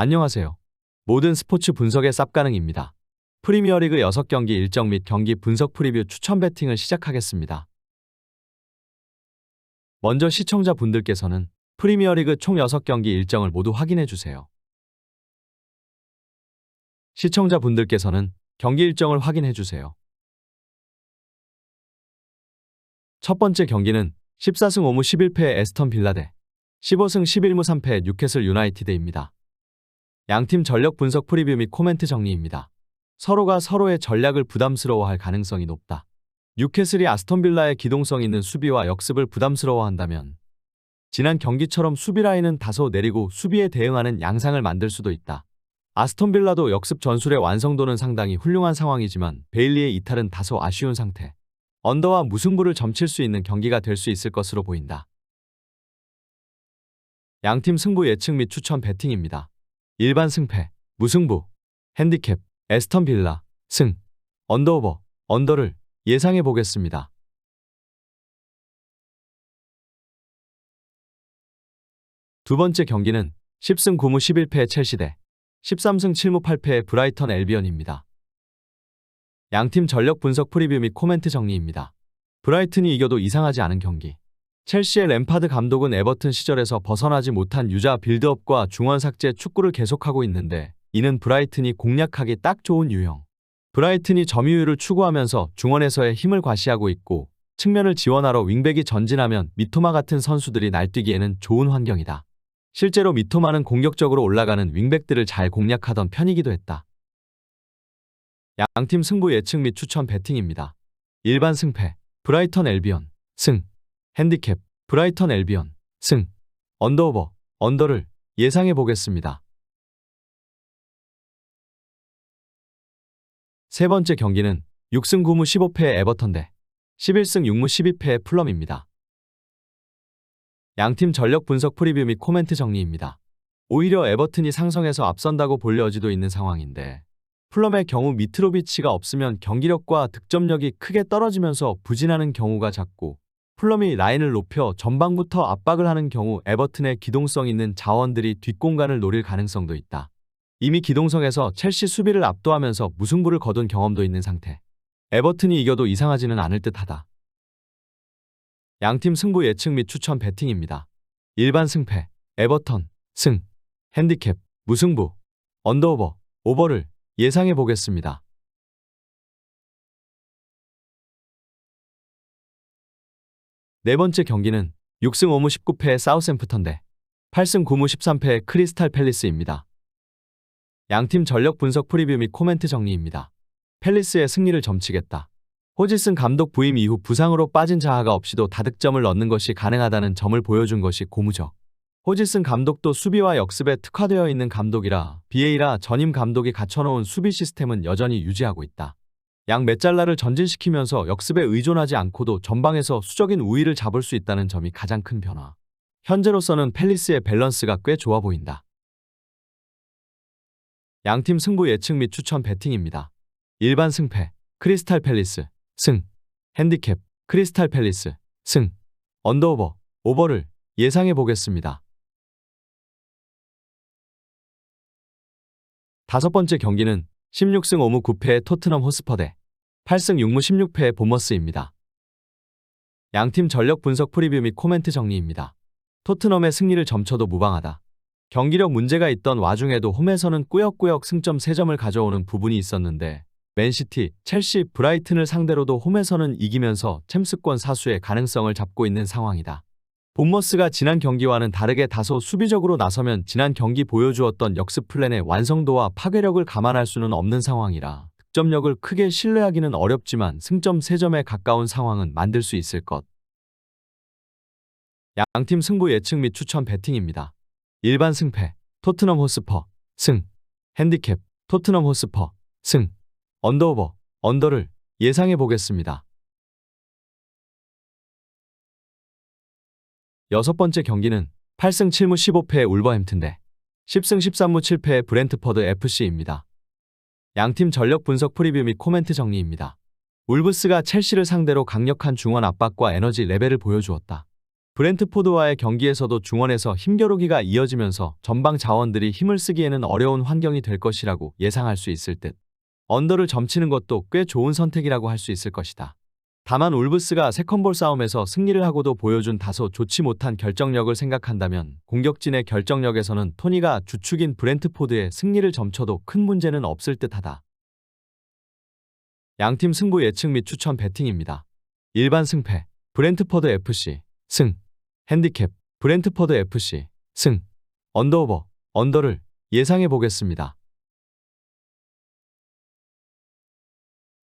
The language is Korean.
안녕하세요. 모든 스포츠 분석의 쌉가능입니다. 프리미어리그 6경기 일정 및 경기 분석 프리뷰 추천 배팅을 시작하겠습니다. 먼저 시청자분들께서는 프리미어리그 총 6경기 일정을 모두 확인해 주세요. 시청자분들께서는 경기 일정을 확인해 주세요. 첫 번째 경기는 14승 5무 11패의 에스턴 빌라 대 15승 11무 3패의 뉴캐슬 유나이티드입니다. 양팀 전력 분석 프리뷰 및 코멘트 정리입니다. 서로가 서로의 전략을 부담스러워할 가능성이 높다. 뉴캐슬이 아스톤빌라의 기동성 있는 수비와 역습을 부담스러워한다면 지난 경기처럼 수비 라인은 다소 내리고 수비에 대응하는 양상을 만들 수도 있다. 아스톤빌라도 역습 전술의 완성도는 상당히 훌륭한 상황이지만 베일리의 이탈은 다소 아쉬운 상태. 언더와 무승부를 점칠 수 있는 경기가 될 수 있을 것으로 보인다. 양팀 승부 예측 및 추천 배팅입니다. 일반 승패, 무승부, 핸디캡, 에스턴 빌라, 승, 언더오버, 언더를 예상해 보겠습니다. 두 번째 경기는 10승 9무 11패의 첼시 대 13승 7무 8패의 브라이턴 엘비언입니다. 양팀 전력 분석 프리뷰 및 코멘트 정리입니다. 브라이튼이 이겨도 이상하지 않은 경기. 첼시의 램파드 감독은 에버튼 시절에서 벗어나지 못한 유자 빌드업과 중원 삭제 축구를 계속하고 있는데 이는 브라이튼이 공략하기 딱 좋은 유형. 브라이튼이 점유율을 추구하면서 중원에서의 힘을 과시하고 있고 측면을 지원하러 윙백이 전진하면 미토마 같은 선수들이 날뛰기에는 좋은 환경이다. 실제로 미토마는 공격적으로 올라가는 윙백들을 잘 공략하던 편이기도 했다. 양팀 승부 예측 및 추천 배팅입니다. 일반 승패, 브라이턴 엘비언, 승, 핸디캡, 브라이턴 엘비언, 승, 언더오버, 언더를 예상해 보겠습니다. 세 번째 경기는 6승 9무 15패의 에버턴 대 11승 6무 12패의 플럼입니다. 양팀 전력 분석 프리뷰 및 코멘트 정리입니다. 오히려 에버튼이 상성에서 앞선다고 볼 여지도 있는 상황인데 플럼의 경우 미트로비치가 없으면 경기력과 득점력이 크게 떨어지면서 부진하는 경우가 잦고 플럼이 라인을 높여 전방부터 압박을 하는 경우 에버튼의 기동성 있는 자원들이 뒷공간을 노릴 가능성도 있다. 이미 기동성에서 첼시 수비를 압도하면서 무승부를 거둔 경험도 있는 상태. 에버튼이 이겨도 이상하지는 않을 듯하다. 양팀 승부 예측 및 추천 배팅입니다. 일반 승패, 에버턴, 승, 핸디캡, 무승부, 언더오버, 오버를 예상해 보겠습니다. 네 번째 경기는 6승 5무 19패의 사우샘프턴 대 8승 9무 13패의 크리스탈 팰리스입니다. 양팀 전력 분석 프리뷰 및 코멘트 정리입니다. 팰리스의 승리를 점치겠다. 호지슨 감독 부임 이후 부상으로 빠진 자아가 없이도 다득점을 넣는 것이 가능하다는 점을 보여준 것이 고무적. 호지슨 감독도 수비와 역습에 특화되어 있는 감독이라 비에이라 전임 감독이 갖춰놓은 수비 시스템은 여전히 유지하고 있다. 양 메잘라를 전진시키면서 역습에 의존하지 않고도 전방에서 수적인 우위를 잡을 수 있다는 점이 가장 큰 변화. 현재로서는 팰리스의 밸런스가 꽤 좋아 보인다. 양팀 승부 예측 및 추천 배팅입니다. 일반 승패, 크리스탈 팰리스, 승, 핸디캡, 크리스탈 팰리스, 승, 언더오버, 오버를 예상해 보겠습니다. 다섯 번째 경기는 16승 5무 9패의 토트넘 호스퍼 대 8승 6무 16패의 보머스입니다. 양팀 전력 분석 프리뷰 및 코멘트 정리입니다. 토트넘의 승리를 점쳐도 무방하다. 경기력 문제가 있던 와중에도 홈에서는 꾸역꾸역 승점 3점을 가져오는 부분이 있었는데 맨시티, 첼시, 브라이튼을 상대로도 홈에서는 이기면서 챔스권 사수의 가능성을 잡고 있는 상황이다. 본머스가 지난 경기와는 다르게 다소 수비적으로 나서면 지난 경기 보여주었던 역습 플랜의 완성도와 파괴력을 감안할 수는 없는 상황이라 득점력을 크게 신뢰하기는 어렵지만 승점 3점에 가까운 상황은 만들 수 있을 것. 양팀 승부 예측 및 추천 배팅입니다. 일반 승패, 토트넘 호스퍼, 승, 핸디캡, 토트넘 호스퍼, 승, 언더오버, 언더를 예상해 보겠습니다. 여섯 번째 경기는 8승 7무 15패의 울버햄튼 대 10승 13무 7패의 브렌트퍼드 FC입니다. 양팀 전력 분석 프리뷰 및 코멘트 정리입니다. 울브스가 첼시를 상대로 강력한 중원 압박과 에너지 레벨을 보여주었다. 브렌트포드와의 경기에서도 중원에서 힘겨루기가 이어지면서 전방 자원들이 힘을 쓰기에는 어려운 환경이 될 것이라고 예상할 수 있을 듯. 언더를 점치는 것도 꽤 좋은 선택이라고 할 수 있을 것이다. 다만 울브스가 세컨볼 싸움에서 승리를 하고도 보여준 다소 좋지 못한 결정력을 생각한다면 공격진의 결정력에서는 토니가 주축인 브렌트포드의 승리를 점쳐도 큰 문제는 없을 듯하다. 양팀 승부 예측 및 추천 배팅입니다. 일반 승패 브렌트퍼드 FC 승 핸디캡 브렌트퍼드 FC 승 언더오버 언더를 예상해 보겠습니다.